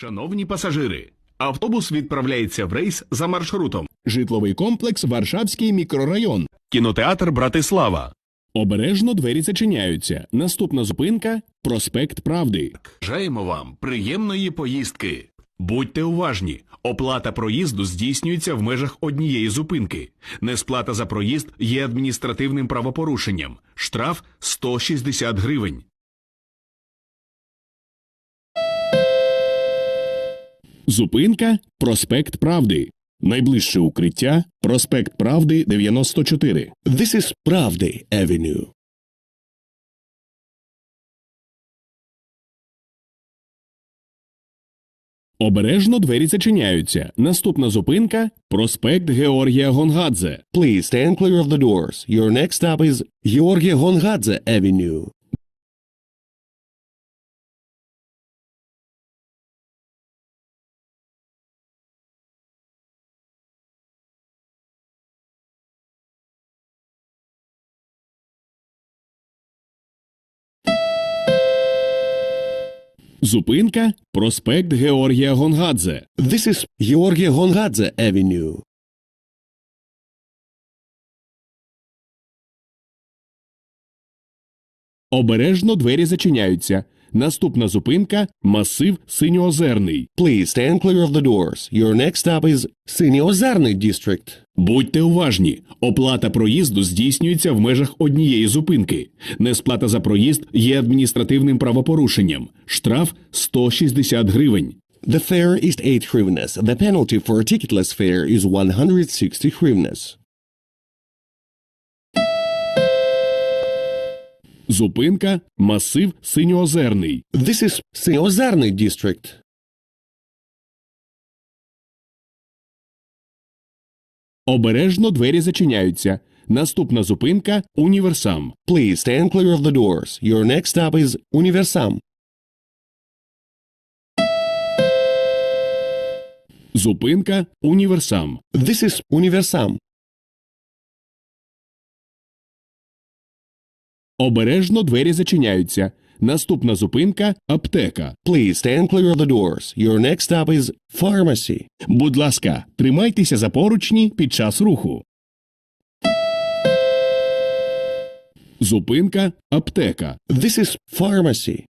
Шановні пасажири, автобус відправляється в рейс за маршрутом. Житловий комплекс Варшавський мікрорайон. Кінотеатр Братислава. Обережно двері зачиняються. Наступна зупинка проспект Правди. Бажаємо вам приємної поїздки. Будьте уважні. Оплата проїзду здійснюється в межах однієї зупинки. Несплата за проїзд є адміністративним правопорушенням. Штраф 160 гривень. Зупинка проспект Правди. Найближче укриття проспект Правди 94. This is Pravdy Avenue. Обережно двері зачиняються. Наступна зупинка проспект Георгія Гонгадзе. Please stand clear of the doors. Your next stop is Georgia Hongadze Avenue. Зупинка проспект Георгія Гонгадзе. This is Георгія Гонгадзе Avenue. Обережно двері зачиняються. Наступна зупинка масив Синьоозерний. Please stand clear of the doors. Your next stop is Siniozarny District. Будьте уважні. Оплата проїзду здійснюється в межах однієї зупинки. Несплата за проїзд є адміністративним правопорушенням. Штраф 160 гривень. The fare is 8 hryvnias. The penalty for a ticketless fare is 160 hryvnias. Зупинка масив Синьоозерний. This is Siniozarny District. Обережно двері зачиняються. Наступна зупинка універсам. Please stand clear of the doors. Your next stop is Universam. Зупинка універсам. This is Universam. Обережно двері зачиняються. Наступна зупинка аптека. Please stand clear of the doors. Your next stop is Pharmacy. Будь ласка, тримайтеся за поручні під час руху. Зупинка аптека. This is Pharmacy.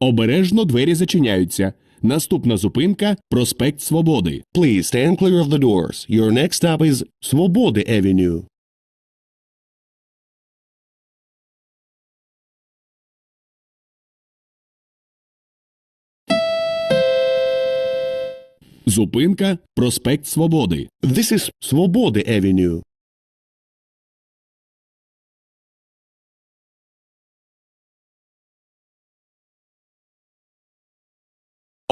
Обережно двері зачиняються. Наступна зупинка проспект Свободи. Please stand clear of the doors. Your next stop is Swobody Avenue. Зупинка проспект Свободи. This is Swobody Avenue.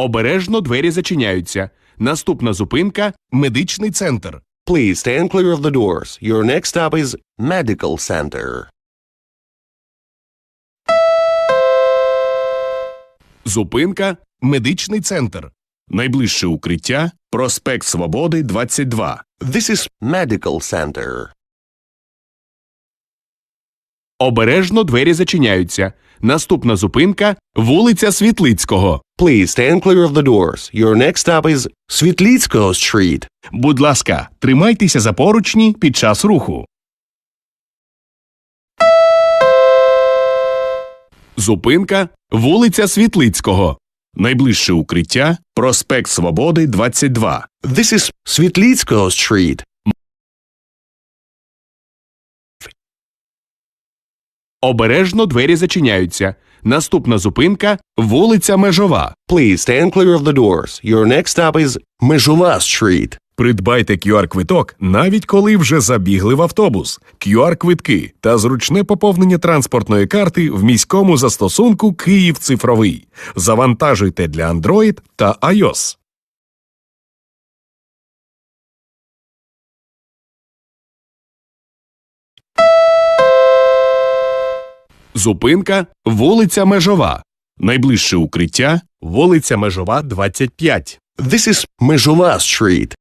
Обережно двері зачиняються. Наступна зупинка медичний центр. Please stand clear of the doors. Your next stop is Medical Center. Зупинка медичний центр. Найближче укриття проспект Свободи 22. This is Medical Center. Обережно двері зачиняються. Наступна зупинка вулиця Світлицького. Please stand clear of the doors. Your next stop is Svitlitsko Street. Будь ласка, тримайтеся за поручні під час руху. Зупинка вулиця Світлицького. Найближче укриття проспект Свободи 22. This is Svitlitsko Street. Обережно двері зачиняються. Наступна зупинка вулиця Межова. Please stand clear of the doors. Your next stop is Mezhova Street. Придбайте QR-квиток, навіть коли вже забігли в автобус. QR-квитки та зручне поповнення транспортної карти в міському застосунку Київ цифровий. Завантажуйте для Android та iOS. Зупинка вулиця Межова. Найближче укриття вулиця Межова 25. This is Mezhova Street.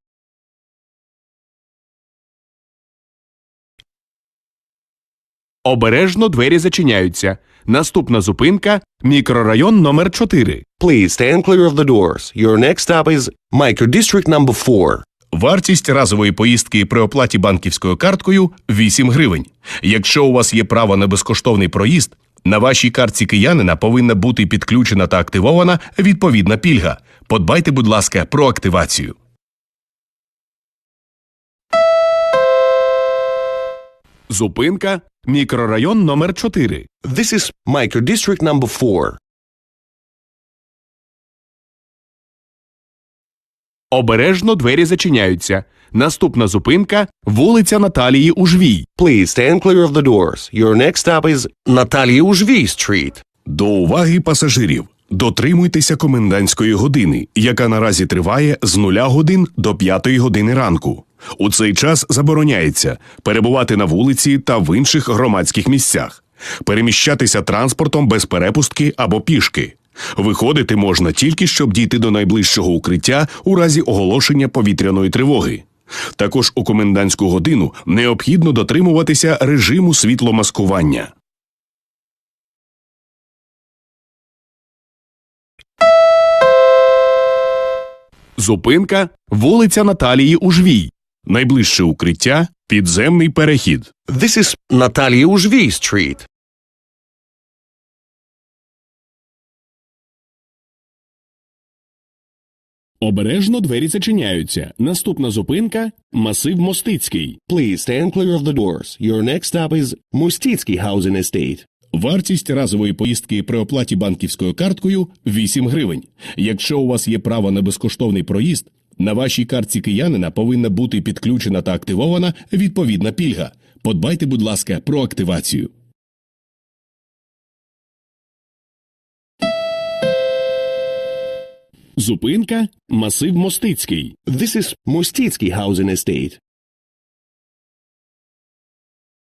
Обережно двері зачиняються. Наступна зупинка мікрорайон номер 4. Please stand clear of the doors. Your next stop is Microdistrict number 4. Вартість разової поїздки при оплаті банківською карткою 8 гривень. Якщо у вас є право на безкоштовний проїзд, на вашій картці киянина повинна бути підключена та активована відповідна пільга. Подбайте, будь ласка, про активацію. Зупинка мікрорайон номер 4. This is Microdistrict number 4. Обережно двері зачиняються. Наступна зупинка вулиця Наталії Ужвій. Please stand clear of the doors. Your next stop is Natalia Ужвій Street. До уваги пасажирів. Дотримуйтеся комендантської години, яка наразі триває з 0 годин до 5 години ранку. У цей час забороняється перебувати на вулиці та в інших громадських місцях, переміщатися транспортом без перепустки або пішки. Виходити можна тільки щоб дійти до найближчого укриття у разі оголошення повітряної тривоги. Також у комендантську годину необхідно дотримуватися режиму світломаскування. Зупинка вулиця Наталії Ужвій. Найближче укриття підземний перехід. This is Natalia Ужвій Street. Обережно двері зачиняються. Наступна зупинка масив Мостицький. Please stand clear of the doors. Your next stop is Mustitsky Housing Estate. Вартість разової поїздки при оплаті банківською карткою 8 гривень. Якщо у вас є право на безкоштовний проїзд, на вашій картці киянина повинна бути підключена та активована відповідна пільга. Подбайте, будь ласка, про активацію. Зупинка масив Мостицький. This is Mustitsky Housing Estate.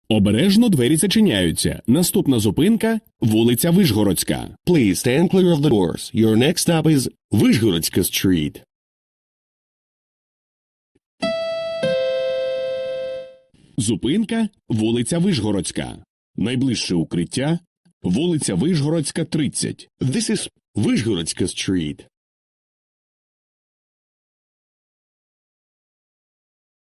Обережно двері зачиняються. Наступна зупинка вулиця Вишгородська. Please stand clear of the doors. Your next stop is Vyshgorodska Street. Зупинка вулиця Вишгородська. Найближче укриття вулиця Вишгородська, 30. This is Vyshgorodska Street.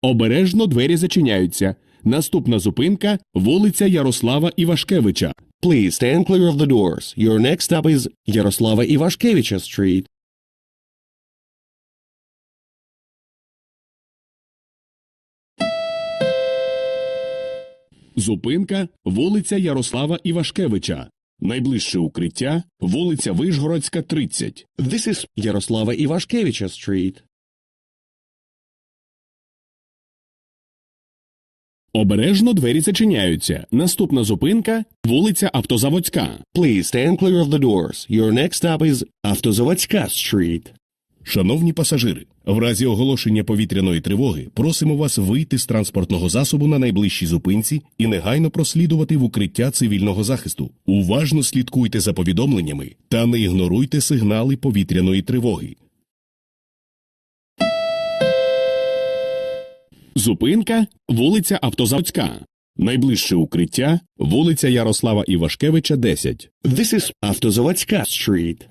Обережно двері зачиняються. Наступна зупинка вулиця Ярослава Івашкевича. Please stand clear of the doors. Your next stop is Yaroslava Ivashkevича Street. Зупинка вулиця Ярослава Івашкевича. Найближче укриття вулиця Вишгородська, 30. This is Yaroslava Ivashkevича Street. Обережно двері зачиняються. Наступна зупинка вулиця Автозаводська. Please stand clear of the doors. Your next stop is Автозаводська Street. Шановні пасажири, в разі оголошення повітряної тривоги просимо вас вийти з транспортного засобу на найближчій зупинці і негайно прослідувати в укриття цивільного захисту. Уважно слідкуйте за повідомленнями та не ігноруйте сигнали повітряної тривоги. Зупинка вулиця Автозаводська. Найближче укриття вулиця Ярослава Івашкевича, 10. This is Автозаводська Street.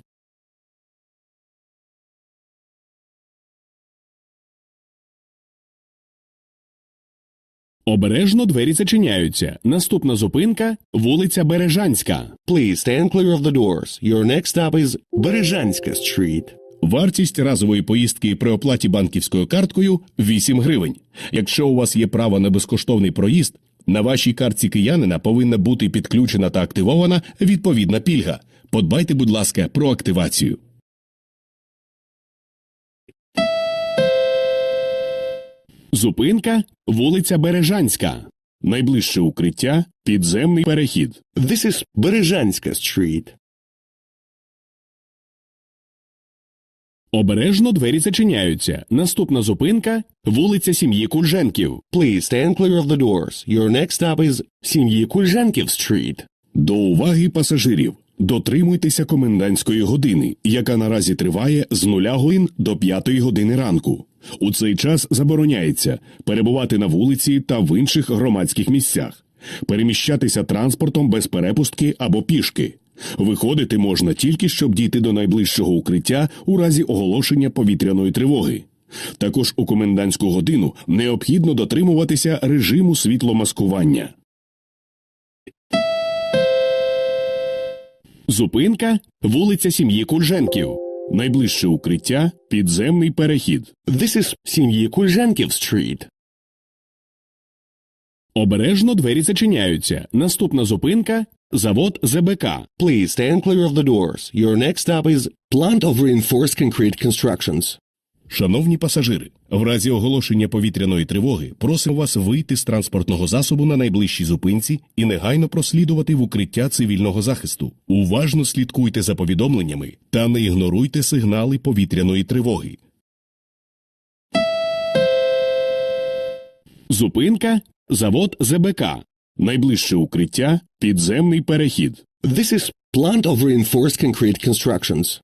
Обережно двері зачиняються. Наступна зупинка вулиця Бережанська. Please stand clear of the doors. Your next stop is Бережанська Street. Вартість разової поїздки при оплаті банківською карткою 8 гривень. Якщо у вас є право на безкоштовний проїзд, на вашій картці киянина повинна бути підключена та активована відповідна пільга. Подбайте, будь ласка, про активацію. Зупинка вулиця Бережанська. Найближче укриття підземний перехід. This is Бережанська Street. Обережно двері зачиняються. Наступна зупинка вулиця сім'ї Кульженків. Please stand clear of the doors. Your next stop is Сім'ї Кульженків Street. До уваги пасажирів. Дотримуйтеся комендантської години, яка наразі триває з 0 годин до 5 години ранку. У цей час забороняється перебувати на вулиці та в інших громадських місцях, переміщатися транспортом без перепустки або пішки. Виходити можна тільки щоб дійти до найближчого укриття у разі оголошення повітряної тривоги. Також у комендантську годину необхідно дотримуватися режиму світломаскування. Зупинка вулиця сім'ї Кульженків. Найближче укриття підземний перехід. This is сім'ї Кульженків Street. Обережно двері зачиняються. Наступна зупинка завод ЗБК. Please stand clear of the doors. Your next stop is Plant of Reinforced Concrete Constructions. Шановні пасажири, в разі оголошення повітряної тривоги просимо вас вийти з транспортного засобу на найближчій зупинці і негайно прослідувати в укриття цивільного захисту. Уважно слідкуйте за повідомленнями та не ігноруйте сигнали повітряної тривоги. Зупинка завод ЗБК. Найближче укриття підземний перехід. This is Plant of Reinforced Concrete Constructions.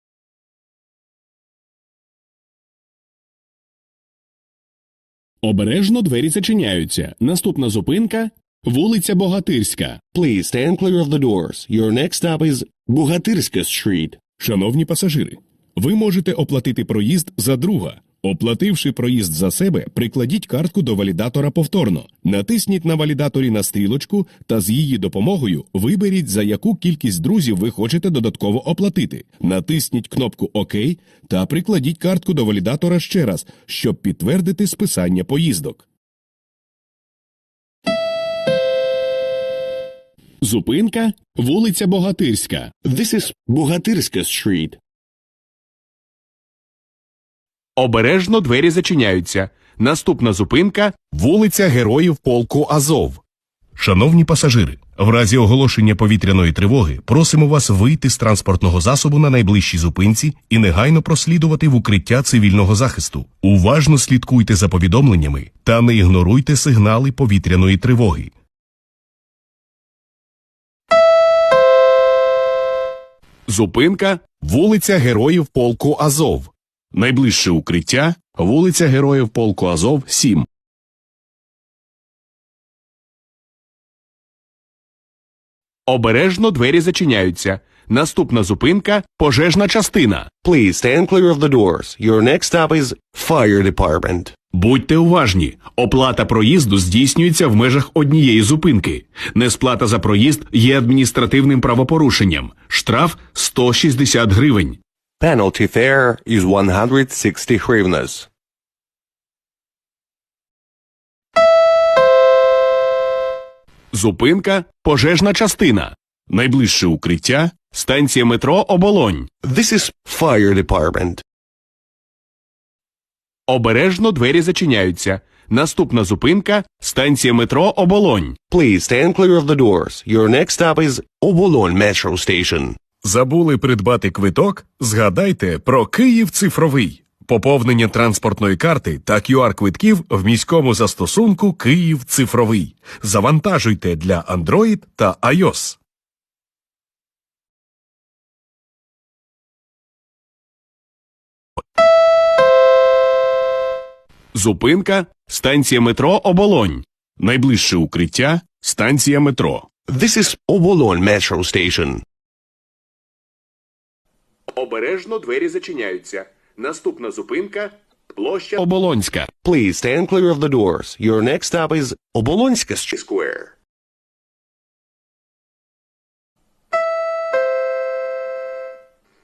Обережно двері зачиняються. Наступна зупинка вулиця Богатирська. Please stand clear of the doors. Your next stop is Бугатирська Street. Шановні пасажири, ви можете оплатити проїзд за друга. Оплативши проїзд за себе, прикладіть картку до валідатора повторно. Натисніть на валідаторі на стрілочку та з її допомогою виберіть, за яку кількість друзів ви хочете додатково оплатити. Натисніть кнопку ОК та прикладіть картку до валідатора ще раз, щоб підтвердити списання поїздок. Зупинка вулиця Богатирська. This is Бугатирська Street. Обережно двері зачиняються. Наступна зупинка вулиця Героїв полку Азов. Шановні пасажири, в разі оголошення повітряної тривоги просимо вас вийти з транспортного засобу на найближчій зупинці і негайно прослідувати в укриття цивільного захисту. Уважно слідкуйте за повідомленнями та не ігноруйте сигнали повітряної тривоги. Зупинка вулиця Героїв полку Азов. Найближче укриття вулиця Героїв полку Азов 7. Обережно двері зачиняються. Наступна зупинка пожежна частина. Please stand clear of the doors. Your next stop is Fire Department. Будьте уважні, оплата проїзду здійснюється в межах однієї зупинки. Несплата за проїзд є адміністративним правопорушенням. Штраф 160 гривень. Penalty fare is 160 hryvnias. Зупинка пожежна частина. Найближче укриття Станція метро Оболонь. This is Fire Department. Обережно двері зачиняються. Наступна зупинка станція метро Оболонь. Please stand clear of the doors. Your next stop is Obolon Metro Station. Забули придбати квиток? Згадайте про Київ цифровий. Поповнення транспортної карти та QR-квитків в міському застосунку Київ цифровий. Завантажуйте для Android та iOS. Зупинка станція метро Оболонь. Найближче укриття станція метро. This is Obolon Metro Station. Обережно двері зачиняються. Наступна зупинка площа Оболонська. Please stand clear of the doors. Your next stop is Obolonska Square.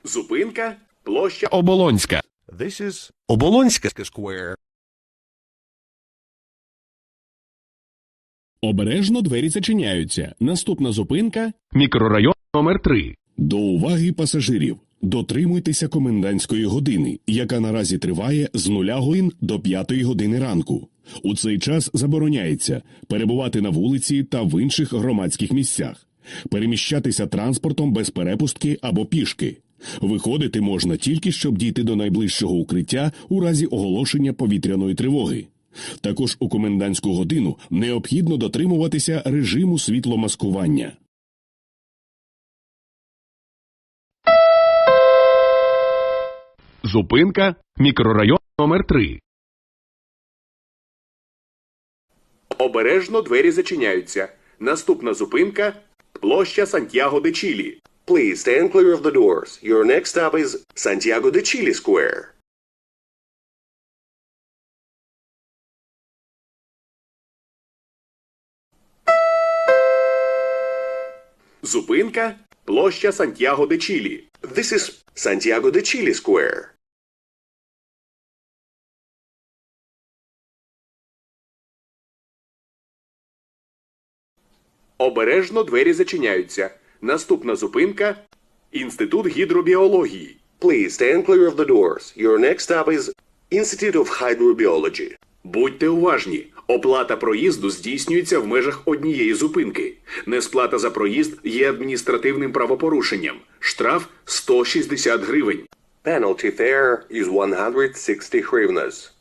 Зупинка площа Оболонська. This is Obolonska Square. Обережно двері зачиняються. Наступна зупинка Мікрорайон номер 3 До уваги пасажирів. Дотримуйтеся комендантської години, яка наразі триває з 0 годин до 5 години ранку. У цей час забороняється перебувати на вулиці та в інших громадських місцях, переміщатися транспортом без перепустки або пішки. Виходити можна тільки щоб дійти до найближчого укриття у разі оголошення повітряної тривоги. Також у комендантську годину необхідно дотримуватися режиму світломаскування. Зупинка мікрорайон номер 3 Обережно двері зачиняються. Наступна зупинка площа Сантьяго де Чілі. Please stand clear of the doors. Your next stop is Santiago de Chile Square. Зупинка площа Сантьяго де Чілі. This is Santiago de Chile Square. Обережно двері зачиняються. Наступна зупинка Інститут гідробіології. Please stand clear of the doors. Your next stop is Institute of Hydrobiology. Будьте уважні. Оплата проїзду здійснюється в межах однієї зупинки. Несплата за проїзд є адміністративним правопорушенням. Штраф 160 гривень. Penalty fare is 160 hryvnias.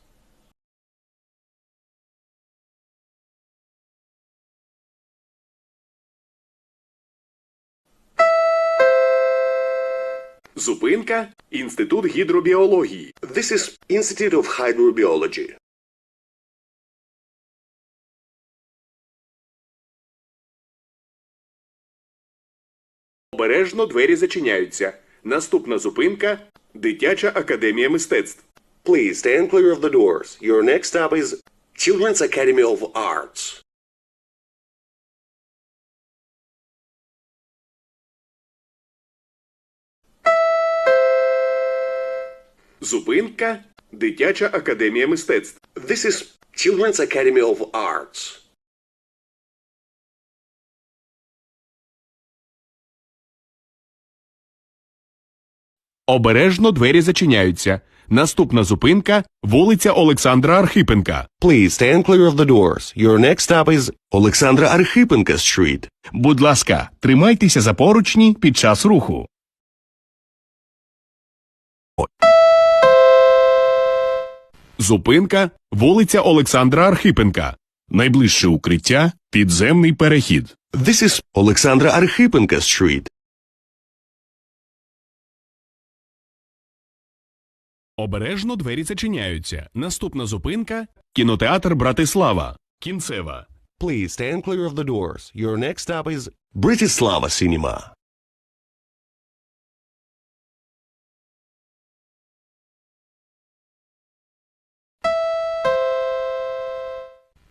Зупинка Інститут гідробіології. This is Institute of Hydrobiology. Обережно двері зачиняються. Наступна зупинка Дитяча академія мистецтв. Please stand clear of the doors. Your next stop is Children's Academy of Arts. Зупинка Дитяча академія мистецтв. This is Children's Academy of Arts. Обережно двері зачиняються. Наступна зупинка вулиця Олександра Архипенка. Please stand clear of the doors. Your next stop is Alexandra Archipenko Street. Будь ласка, тримайтеся за поручні під час руху. Зупинка вулиця Олександра Архипенка. Найближче укриття підземний перехід. This is Alexandra Archipenko Street. Обережно двері зачиняються. Наступна зупинка кінотеатр Братислава. Кінцева. Please stand clear of the doors. Your next stop is Britislava Cinema.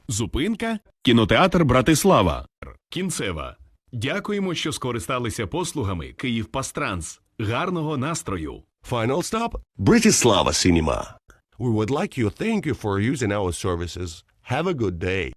Зупинка кінотеатр Братислава. Кінцева. Дякуємо, що скористалися послугами Київ Пастранс. Гарного настрою. Final stop, Братислава Cinema. We would like you thank you for using our services. Have a good day.